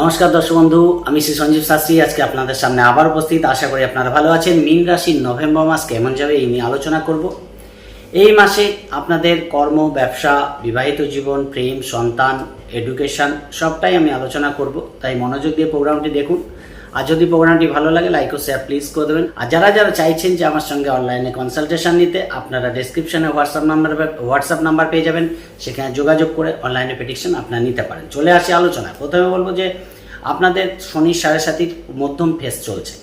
নমস্কার দর্শক বন্ধু, আমি শ্রী সঞ্জীব শাস্ত্রী। আজকে আপনাদের সামনে আবার উপস্থিত। আশা করি আপনারা ভালো আছেন। মীন রাশির নভেম্বর মাস কেমন যাবে এই নিয়ে আলোচনা করব। এই মাসে আপনাদের কর্ম, ব্যবসা, বিবাহিত জীবন, প্রেম, সন্তান, এডুকেশন, সবটাই আমি আলোচনা করব। তাই মনোযোগ দিয়ে প্রোগ্রামটি দেখুন। আর যদি প্রোগ্রামটি ভালো লাগে লাইক ও শেয়ার প্লিজ করে দেবেন। আর যারা যারা চাইছেন যে আমার সঙ্গে অনলাইনে কনসালটেশন নিতে, আপনারা ডেসক্রিপশনে হোয়াটসঅ্যাপ নাম্বার হোয়াটসঅ্যাপ নাম্বার পেয়ে যাবেন। সেখানে যোগাযোগ করে অনলাইনে পেটিশন আপনারা নিতে পারেন। চলে আসি আলোচনায়। প্রথমে বলব যে, আপনাদের শনি সাড়ে সাতির মধ্যম ফেস চলছে।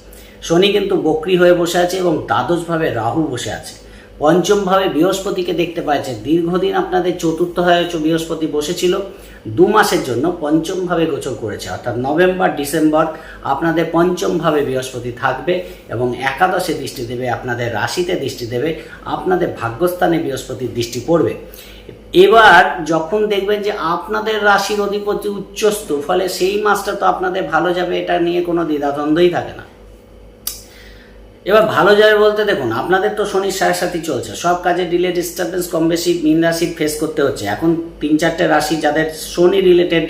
শনি কিন্তু বক্রি হয়ে বসে আছে এবং দ্বাদশভাবে রাহু বসে আছে। পঞ্চমভাবে বৃহস্পতিকে দেখতে পাচ্ছে দীর্ঘদিন আপনাদের চতুর্থ হয়ে বৃহস্পতি বসেছিল। দু মাসের জন্য পঞ্চমভাবে গোচর করেছে। অর্থাৎ নভেম্বর, ডিসেম্বর আপনাদের পঞ্চমভাবে বৃহস্পতি থাকবে এবং একাদশে দৃষ্টি দেবে, আপনাদের রাশিতে দৃষ্টি দেবে, আপনাদের ভাগ্যস্থানে বৃহস্পতির দৃষ্টি পড়বে। এবার যখন দেখবেন যে আপনাদের রাশির অধিপতি উচ্চস্থ, ফলে সেই মাসটা তো আপনাদের ভালো যাবে, এটা নিয়ে কোনো দ্বিধাদ্বন্দ্বই থাকে না। এবার ভালো যাবে বলতে দেখুন, আপনাদের তো শনির সাড়ে সাথী চলছে, সব কাজে ডিলে ডিস্টারবেন্স কম বেশি মিন রাশি ফেস করতে হচ্ছে। এখন তিন চারটে রাশি যাদের শনি রিলেটেড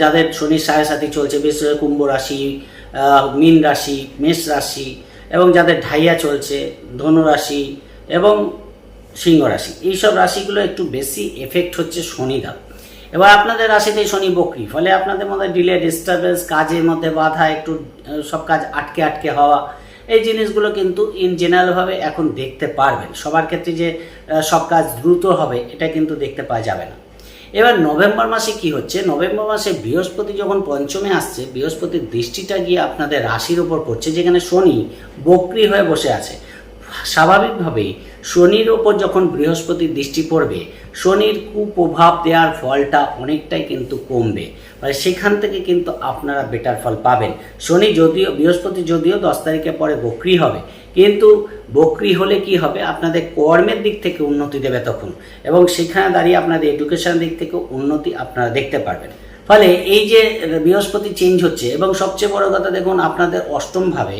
যাদের শনির সাড়ে সাথী চলছে, বিশেষ কুম্ভ রাশি মিন রাশি, মেষ রাশি, এবং যাদের ঢাইয়া চলছে, ধনু রাশি এবং সিংহ রাশি, এইসব রাশিগুলো একটু বেশি এফেক্ট হচ্ছে শনি দ্বারা এবার আপনাদের রাশিতে শনি বকরি, ফলে আপনাদের মধ্যে ডিলে ডিস্টারবেন্স কাজের মধ্যে বাধা, একটু সব কাজ আটকে আটকে হওয়া এই জিনিসগুলো কিন্তু ইন জেনারেলভাবে এখন দেখতে পারবেন। সবার ক্ষেত্রে যে সব কাজ দ্রুত হবে, এটা কিন্তু দেখতে পাওয়া যাবে না। এবার নভেম্বর মাসে কি হচ্ছে? নভেম্বর মাসে বৃহস্পতি যখন পঞ্চমে আসছে, বৃহস্পতির দৃষ্টিটা গিয়ে আপনাদের রাশির উপর পড়ছে, যেখানে শনি বক্রি হয়ে বসে আছে। স্বাভাবিকভাবেই শনির ওপর যখন বৃহস্পতির দৃষ্টি পড়বে, শনির কুপ্রভাব দেওয়ার ফলটা অনেকটাই কিন্তু কমবে। মানে সেখান থেকে কিন্তু আপনারা বেটার ফল পাবেন। শনি যদিও, বৃহস্পতি যদিও দশ তারিখের পরে বক্রি হবে, কিন্তু বক্রি হলে কি হবে? আপনাদের কর্মের দিক থেকে উন্নতি দেবে তখন, এবং সেখানে দাঁড়িয়ে আপনাদের এডুকেশন দিক থেকে উন্নতি আপনারা দেখতে পারবেন। ফলে এই যে বৃহস্পতি চেঞ্জ হচ্ছে, এবং সবচেয়ে বড় কথা দেখুন, আপনাদের অষ্টম ভাবে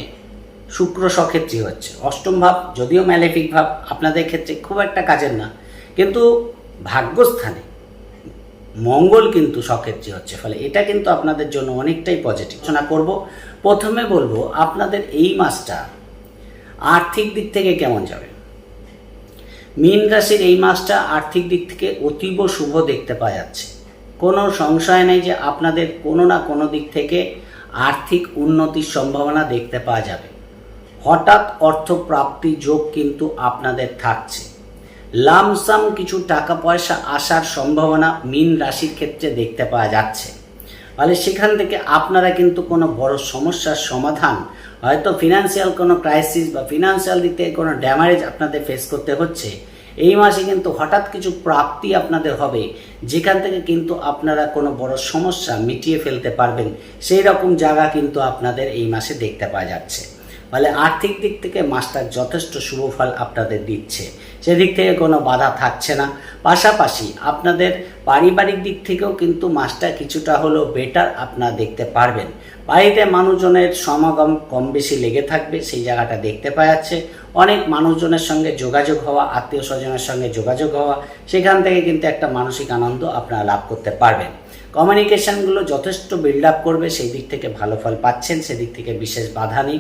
শুক্র সক্ষেত্রী হচ্ছে। অষ্টম ভাব, যদিও ম্যালেফিক ভাব, আপনাদের ক্ষেত্রে খুব একটা কাজের না। কিন্তু ভাগ্যস্থানে মঙ্গল কিন্তু সক্ষেত্রী হচ্ছে। ফলে এটা কিন্তু আপনাদের জন্য অনেকটাই পজিটিভ আলোচনা করব। প্রথমে বলব, আপনাদের এই মাসটা আর্থিক দিক থেকে কেমন যাবে? মীন রাশির এই মাসটা আর্থিক দিক থেকে অতীব শুভ দেখতে পাওয়া যাচ্ছে। কোনো সংশয় নেই যে আপনাদের কোনো না কোনো দিক থেকে আর্থিক উন্নতির সম্ভাবনা দেখতে পাওয়া যাবে। হঠাৎ অর্থ প্রাপ্তি যোগ কিন্তু আপনাদের থাকছে। লামসাম কিছু টাকা পয়সা আসার সম্ভাবনা মিন রাশির ক্ষেত্রে দেখতে পাওয়া যাচ্ছে। ফলে সেখান থেকে আপনারা কিন্তু কোনো বড় সমস্যার সমাধান, হয়তো ফিনান্সিয়াল কোনো ক্রাইসিস বা ফিনান্সিয়াল দিক থেকে কোনো ড্যামারেজ আপনাদের ফেস করতে হচ্ছে। এই মাসে কিন্তু হঠাৎ কিছু প্রাপ্তি আপনাদের হবে, যেখান থেকে কিন্তু আপনারা কোনো বড় সমস্যা মিটিয়ে ফেলতে পারবেন। সেই রকম জায়গা কিন্তু আপনাদের এই মাসে দেখতে পাওয়া যাচ্ছে। ফলে আর্থিক দিক থেকে মাসটা যথেষ্ট শুভ ফল আপনাদের দিচ্ছে। সেদিক থেকে কোনো বাধা থাকছে না। পাশাপাশি আপনাদের পারিবারিক দিক থেকেও কিন্তু মাসটা কিছুটা হলেও বেটার আপনারা দেখতে পারবেন। বাড়িতে মানুষজনের সমাগম কম বেশি লেগে থাকবে, সেই জায়গাটা দেখতে পাওয়া যাচ্ছে। অনেক মানুষজনের সঙ্গে যোগাযোগ হওয়া, আত্মীয় স্বজনের সঙ্গে যোগাযোগ হওয়া, সেখান থেকে কিন্তু একটা মানসিক আনন্দ আপনারা লাভ করতে পারবেন। কমিউনিকেশনগুলো যথেষ্ট বিল্ড আপ করবে, সেই দিক থেকে ভালো ফল পাচ্ছেন, সেদিক থেকে বিশেষ বাধা নেই।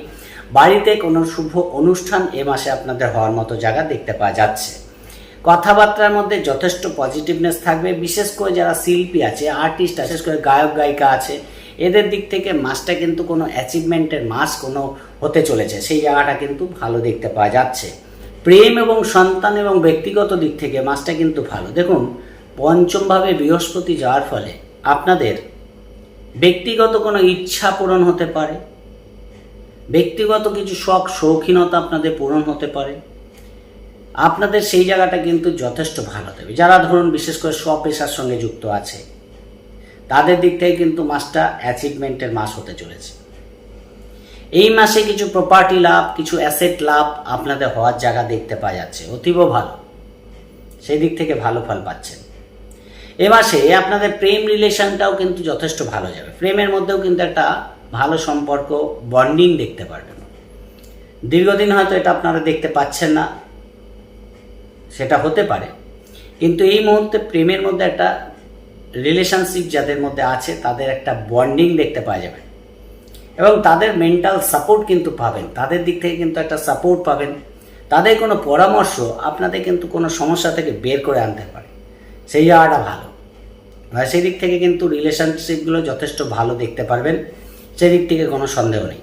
বাড়িতে কোনো শুভ অনুষ্ঠান এ মাসে আপনাদের হওয়ার মতো জায়গা দেখতে পাওয়া যাচ্ছে। কথাবার্তার মধ্যে যথেষ্ট পজিটিভনেস থাকবে, বিশেষ করে যারা শিল্পী আছে আর্টিস্ট আছে, বিশেষ করে গায়ক, গায়িকা আছে, এদের দিক থেকে মাসটা কিন্তু কোনো অ্যাচিভমেন্টের মাস কোনো হতে চলেছে। সেই জায়গাটা কিন্তু ভালো দেখতে পাওয়া যাচ্ছে। প্রেম এবং সন্তান এবং ব্যক্তিগত দিক থেকে মাসটা কিন্তু ভালো। দেখুন, পঞ্চমভাবে বৃহস্পতি যাওয়ার ফলে আপনাদের ব্যক্তিগত কোনো ইচ্ছা পূরণ হতে পারে ব্যক্তিগত কিছু শখ, শৌখিনতা আপনাদের পূরণ হতে পারে। আপনাদের সেই জায়গাটা কিন্তু যথেষ্ট ভালো দেবে। যারা ধরুন বিশেষ করে স্বপেশার সঙ্গে যুক্ত আছে, তাদের দিক থেকে কিন্তু মাসটা অ্যাচিভমেন্টের মাস হতে চলেছে। এই মাসে কিছু প্রপার্টি লাভ, কিছু অ্যাসেট লাভ আপনাদের হওয়ার জায়গা দেখতে পাওয়া যাচ্ছে। অতীব ভালো। সেই দিক থেকে ভালো ফল পাচ্ছেন। এ মাসে আপনাদের প্রেম রিলেশনটাও কিন্তু যথেষ্ট ভালো যাবে। প্রেমের মধ্যেও কিন্তু একটা ভালো সম্পর্ক বন্ডিং দেখতে পারবেন। দীর্ঘদিন হয়তো এটা আপনারা দেখতে পাচ্ছেন না, সেটা হতে পারে। কিন্তু এই মুহূর্তে প্রেমের মধ্যে একটা রিলেশনশিপ যাদের মধ্যে আছে, তাদের একটা বন্ডিং দেখতে পাওয়া যাবে। এবং তাদের মেন্টাল সাপোর্ট কিন্তু পাবেন। তাদের দিক থেকে কিন্তু একটা সাপোর্ট পাবেন। তাদের কোনো পরামর্শ আপনাদের কিন্তু কোনো সমস্যা থেকে বের করে আনতে পারে। সেই জায়গাটা ভালো। সেই দিক থেকে কিন্তু রিলেশনশিপগুলো যথেষ্ট ভালো দেখতে পারবেন। সেই দিক থেকে কোনো সন্দেহ নেই।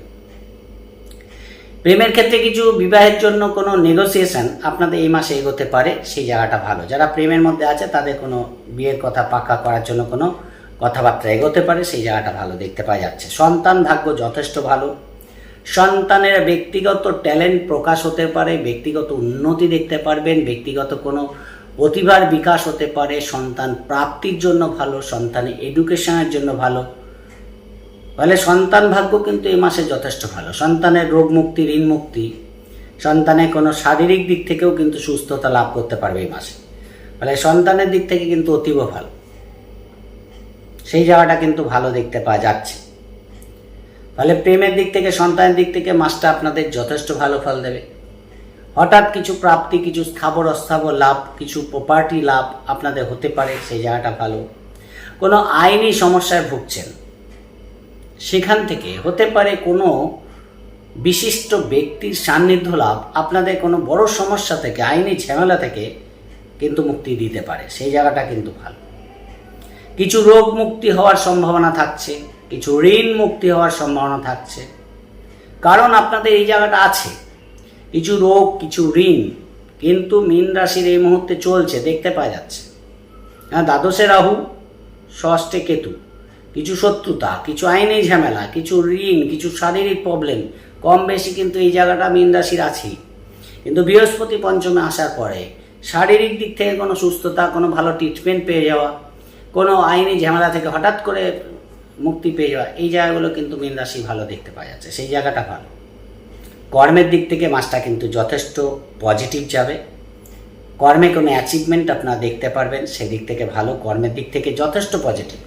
প্রেমের ক্ষেত্রে কিছু বিবাহের জন্য কোনো নেগোসিয়েশন আপনাদের এই মাসে এগোতে পারে, সেই জায়গাটা ভালো। যারা প্রেমের মধ্যে আছে, তাদের কোনো বিয়ের কথা পাক্কা করার জন্য কোনো কথাবার্তা এগোতে পারে, সেই জায়গাটা ভালো দেখতে পাওয়া যাচ্ছে। সন্তান ভাগ্য যথেষ্ট ভালো। সন্তানের ব্যক্তিগত ট্যালেন্ট প্রকাশ হতে পারে, ব্যক্তিগত উন্নতি দেখতে পারবেন, ব্যক্তিগত কোনো প্রতিভার বিকাশ হতে পারে, সন্তান প্রাপ্তির জন্য ভালো, সন্তানের এডুকেশনের জন্য ভালো। ফলে সন্তান ভাগ্য কিন্তু এই মাসে যথেষ্ট ভালো। সন্তানের রোগ মুক্তি, ঋণ মুক্তি সন্তানের কোনো শারীরিক দিক থেকেও কিন্তু সুস্থতা লাভ করতে পারবে এই মাসে। ফলে সন্তানের দিক থেকে কিন্তু অতীব ভালো। সেই জায়গাটা কিন্তু ভালো দেখতে পাওয়া যাচ্ছে। ফলে প্রেমের দিক থেকে, সন্তানের দিক থেকে মাসটা আপনাদের যথেষ্ট ভালো ফল দেবে। হঠাৎ কিছু প্রাপ্তি, কিছু স্থাবর, অস্থাবর লাভ, কিছু প্রপার্টি লাভ আপনাদের হতে পারে, সেই জায়গাটা ভালো। কোনো আইনি সমস্যায় ভুগছেন। সেখান থেকে হতে পারে কোনো বিশিষ্ট ব্যক্তির সান্নিধ্য লাভ, আপনাদের কোনো বড় সমস্যা থেকে, আইনি ঝামেলা থেকে কিন্তু মুক্তি দিতে পারে। সেই জায়গাটা কিন্তু ভালো। কিছু রোগ মুক্তি হওয়ার সম্ভাবনা থাকছে, কিছু ঋণ মুক্তি হওয়ার সম্ভাবনা থাকছে। কারণ আপনাদের এই জায়গাটা আছে। কিছু রোগ, কিছু ঋণ কিন্তু মীন রাশির এই মুহূর্তে চলছে, দেখতে পাওয়া যাচ্ছে। হ্যাঁ দ্বাদশে রাহু, ষষ্ঠে কেতু। কিছু শত্রুতা, কিছু আইনি ঝামেলা, কিছু ঋণ, কিছু শারীরিক প্রবলেম কম বেশি কিন্তু এই জায়গাটা মীন রাশির আছেই কিন্তু বৃহস্পতি পঞ্চমে আসার পরে শারীরিক দিক থেকে কোনো সুস্থতা, কোনো ভালো ট্রিটমেন্ট পেয়ে যাওয়া, কোনো আইনি ঝামেলা থেকে হঠাৎ করে মুক্তি পেয়ে যাওয়া, এই জায়গাগুলো কিন্তু মীন রাশি ভালো দেখতে পাওয়া যাচ্ছে। সেই জায়গাটা ভালো। কর্মের দিক থেকে মাসটা কিন্তু যথেষ্ট পজিটিভ যাবে। কর্মে কোনো অ্যাচিভমেন্ট আপনারা দেখতে পারবেন, সেদিক থেকে ভালো। কর্মের দিক থেকে যথেষ্ট পজিটিভ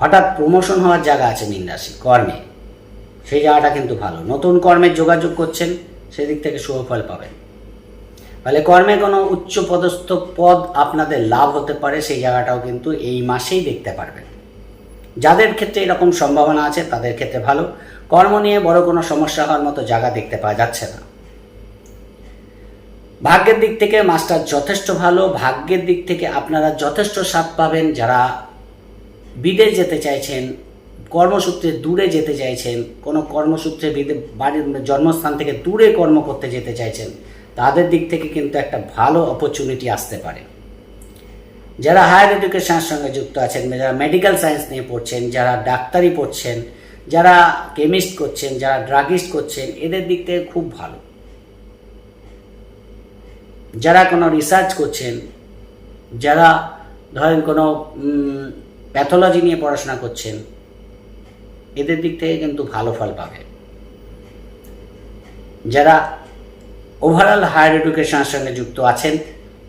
হঠাৎ প্রমোশন হওয়ার জায়গা আছে মীন রাশি কর্মে। সেই জায়গাটা কিন্তু ভালো। নতুন কর্মের যোগাযোগ করছেন, সেদিক থেকে শুভফল পাবেন। ফলে কর্মে কোনো উচ্চ পদস্থ পদ আপনাদের লাভ হতে পারে, সেই জায়গাটাও কিন্তু এই মাসেই দেখতে পারবেন। যাদের ক্ষেত্রে এরকম সম্ভাবনা আছে, তাদের ক্ষেত্রে ভালো। কর্ম নিয়ে বড় কোনো সমস্যা হওয়ার মতো জায়গা দেখতে পাওয়া যাচ্ছে না। ভাগ্যের দিক থেকে মাস্টার যথেষ্ট ভালো। ভাগ্যের দিক থেকে আপনারা যথেষ্ট সাথ পাবেন। যারা বিদেশ যেতে চাইছেন, কর্মসূত্রে দূরে যেতে চাইছেন, কোনো কর্মসূত্রে বাড়ির জন্মস্থান থেকে দূরে কর্ম করতে যেতে চাইছেন, তাদের দিক থেকে কিন্তু একটা ভালো অপরচুনিটি আসতে পারে। যারা হায়ার এডুকেশনের সঙ্গে যুক্ত আছেন, যারা মেডিকেল সায়েন্স নিয়ে পড়ছেন, যারা ডাক্তারি পড়ছেন, যারা কেমিস্ট করছেন, যারা ড্রাগিস্ট করছেন, এদের দিক থেকে খুব ভালো। যারা কোনো রিসার্চ করছেন, যারা ধরেন কোনো প্যাথোলজি নিয়ে পড়াশোনা করছেন, এদের দিক থেকে কিন্তু ভালো ফল পাবে। যারা ওভারঅল হায়ার এডুকেশনের সঙ্গে যুক্ত আছেন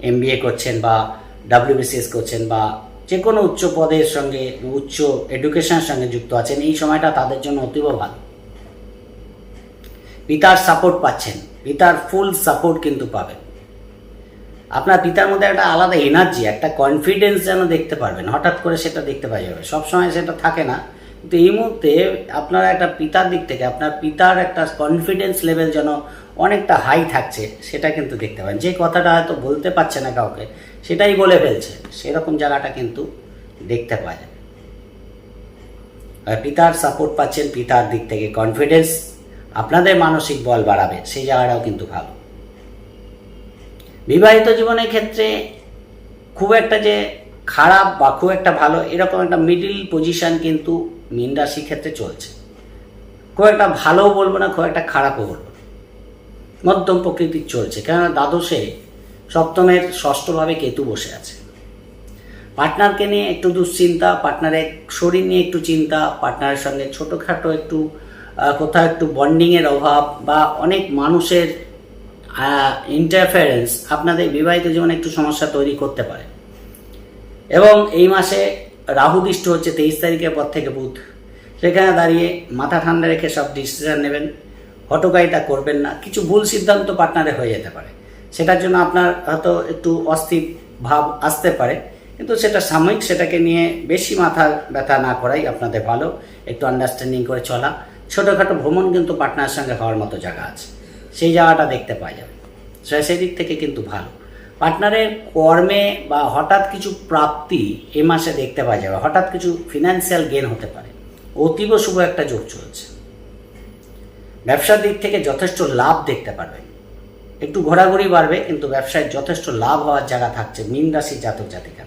এম করছেন বা ডাব্লিউবিসিএস করছেন বা যে কোনো উচ্চ পদের সঙ্গে, উচ্চ এডুকেশনের সঙ্গে যুক্ত আছেন, এই সময়টা তাদের জন্য অতীব ভালো। পিতার সাপোর্ট পাচ্ছেন, পিতার ফুল সাপোর্ট কিন্তু পাবেন। আপনার পিতার মধ্যে একটা আলাদা এনার্জি একটা কনফিডেন্স যেন দেখতে পারবেন। হঠাৎ করে সেটা দেখতে পাওয়া যাবে। সবসময় সেটা থাকে না। কিন্তু এই মুহূর্তে আপনার একটা পিতার দিক থেকে, আপনার পিতার একটা কনফিডেন্স লেভেল যেন অনেকটা হাই থাকছে, সেটা কিন্তু দেখতে পাবেন। যে কথাটা হয়তো বলতে পারছে না কাউকে, সেটাই বলে ফেলছে। সেরকম জায়গাটা কিন্তু দেখতে পাওয়া যায়। পিতার সাপোর্ট পাচ্ছেন, পিতার দিক থেকে কনফিডেন্স আপনাদের মানসিক বল বাড়াবে। সেই জায়গাটাও কিন্তু ভালো। বিবাহিত জীবনের ক্ষেত্রে খুব একটা যে খারাপ বা খুব একটা ভালো এরকম একটা মিডিল পজিশন কিন্তু মীন রাশির ক্ষেত্রে চলছে খুব একটা ভালোও বলব না, খুব একটা খারাপও বলব। মধ্যম প্রকৃতির চলছে, কেননা দ্বাদশে সপ্তমের ষষ্ঠভাবে কেতু বসে আছে পার্টনারকে নিয়ে একটু দুশ্চিন্তা, পার্টনারের শরীর নিয়ে একটু চিন্তা, পার্টনারের সঙ্গে ছোটোখাটো একটু কোথাও একটু বন্ডিংয়ের অভাব বা অনেক মানুষের ইন্টারফারেন্স আপনাদের বিবাহিত জীবনে একটু সমস্যা তৈরি করতে পারে। এবং এই মাসে রাহু দৃষ্ট হচ্ছে তেইশ তারিখের পর থেকে বুধ। সেখানে দাঁড়িয়ে মাথা ঠান্ডা রেখে সব ডিসিশন নেবেন। হটকারিতা করবেন না। কিছু ভুল সিদ্ধান্ত পার্টনারে হয়ে যেতে পারে। সেটার জন্য আপনার হয়তো একটু অস্থির ভাব আসতে পারে। কিন্তু সেটা সাময়িক, সেটাকে নিয়ে বেশি মাথা ব্যথা না করাই আপনাদের ভালো। একটু আন্ডারস্ট্যান্ডিং করে চলা। ছোটোখাটো ভ্রমণ কিন্তু পার্টনারের সঙ্গে হওয়ার মতো জায়গা আছে। সেই জায়গাটা দেখতে পাওয়া যাবে। সে সেই দিক থেকে কিন্তু ভালো। পার্টনারের কর্মে বা হঠাৎ কিছু প্রাপ্তি এ মাসে দেখতে পাওয়া যাবে। হঠাৎ কিছু ফিনান্সিয়াল গেন হতে পারে। অতীব শুভ একটা যোগ চলছে। ব্যবসার দিক থেকে যথেষ্ট লাভ দেখতে পারবেন একটু ঘোরাঘুরি বাড়বে, কিন্তু ব্যবসায় যথেষ্ট লাভ হওয়ার জায়গা থাকছে মীন রাশির জাতক জাতিকা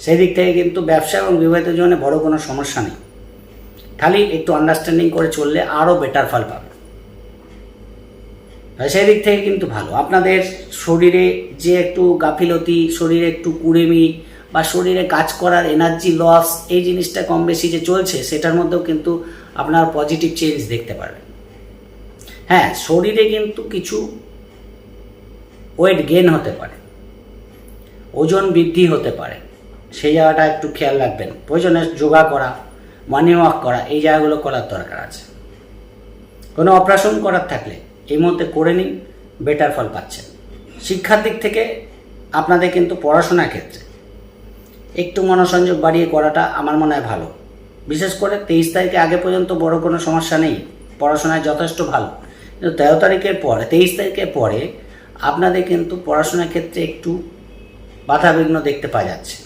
সেই দিক থেকে কিন্তু ব্যবসা এবং বিবাহিত জীবনে বড় কোনো সমস্যা নেই। খালি একটু আন্ডারস্ট্যান্ডিং করে চললে আরও বেটার ফল পাবে। সেই দিক থেকে কিন্তু ভালো। আপনাদের শরীরে যে একটু গাফিলতি, শরীরে একটু কুড়েমি বা শরীরে কাজ করার এনার্জি লস এই জিনিসটা কম বেশি যে চলছে, সেটার মধ্যেও কিন্তু আপনার পজিটিভ চেঞ্জ দেখতে পারবেন। হ্যাঁ শরীরে কিন্তু কিছু ওয়েট গেন হতে পারে। ওজন বৃদ্ধি হতে পারে। সেই জায়গাটা একটু খেয়াল রাখবেন। প্রয়োজনে যোগা করা মর্নিং ওয়াক করা, এই জায়গাগুলো করার দরকার আছে। কোনো অপারেশন করার থাকলে এই মুহূর্তে করে নিন বেটার ফল পাচ্ছেন। শিক্ষার দিক থেকে আপনাদের কিন্তু পড়াশোনার ক্ষেত্রে একটু মনোসংযোগ বাড়িয়ে করাটা আমার মনে হয় ভালো। বিশেষ করে তেইশ তারিখে আগে পর্যন্ত বড় কোনো সমস্যা নেই, পড়াশোনায় যথেষ্ট ভালো। কিন্তু তেরো তারিখের পরে, তেইশ তারিখের পরে আপনাদের কিন্তু পড়াশোনার ক্ষেত্রে একটু বাধাবিঘ্ন দেখতে পাওয়া যাচ্ছে।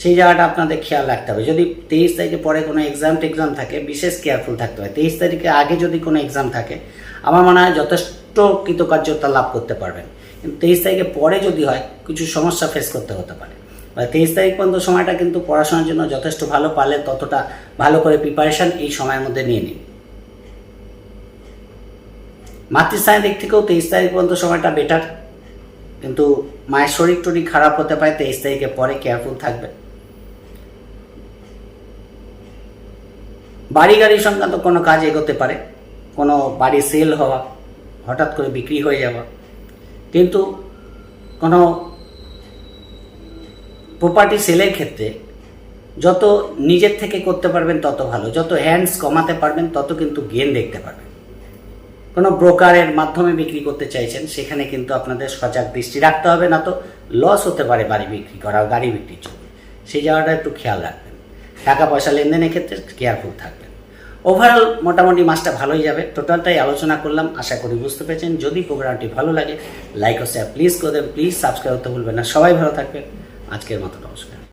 সেই জায়গাটা আপনাদের খেয়াল রাখতে হবে। যদি তেইশ তারিখে পরে কোনো এক্সাম টেক্সাম থাকে, বিশেষ কেয়ারফুল থাকতে হবে। তেইশ তারিখে আগে যদি কোনো এক্সাম থাকে, আমার মনে হয় যথেষ্ট কৃতকার্যতা লাভ করতে পারবেন। কিন্তু তেইশ তারিখে পরে যদি হয়, কিছু সমস্যা ফেস করতে হতে পারে। বা তেইশ তারিখ পর্যন্ত সময়টা কিন্তু পড়াশোনার জন্য যথেষ্ট ভালো পারলে ততটা ভালো করে প্রিপারেশান এই সময়ের মধ্যে নিয়ে নিন। মাতৃস্থানের দিক থেকেও তেইশ তারিখ পর্যন্ত সময়টা বেটার কিন্তু মায়ের শরীর টরীর খারাপ হতে পারে, তেইশ তারিখে পরে কেয়ারফুল থাকবে বাড়ি গাড়ি সংক্রান্ত কোনো কাজ এগোতে পারে, কোনো বাড়ি সেল হওয়া, হঠাৎ করে বিক্রি হয়ে যাওয়া, কিন্তু কোনো প্রপার্টি সেলের ক্ষেত্রে যত নিজের থেকে করতে পারবেন তত ভালো, যত হ্যান্ডস কমাতে পারবেন তত কিন্তু গেন দেখতে পারবেন। কোনো ব্রোকারের মাধ্যমে বিক্রি করতে চাইছেন, সেখানে কিন্তু আপনাদের সজাগ দৃষ্টি রাখতে হবে, না তো লস হতে পারে বাড়ি বিক্রি করা, গাড়ি বিক্রির জন্য। সেই জায়গাটা একটু খেয়াল রাখবেন। টাকা পয়সা লেনদেনের ক্ষেত্রে কেয়ারফুল থাকবেন। ওভারঅল মোটামুটি মাসটা ভালোই যাবে। টোটালটাই আলোচনা করলাম। আশা করি বুঝতে পেরেছেন। যদি প্রোগ্রামটি ভালো লাগে লাইক ও শেয়ার প্লিজ করে দেবেন। প্লিজ সাবস্ক্রাইব করতে ভুলবেন না। সবাই ভালো থাকবেন। আজকের মতো নমস্কার।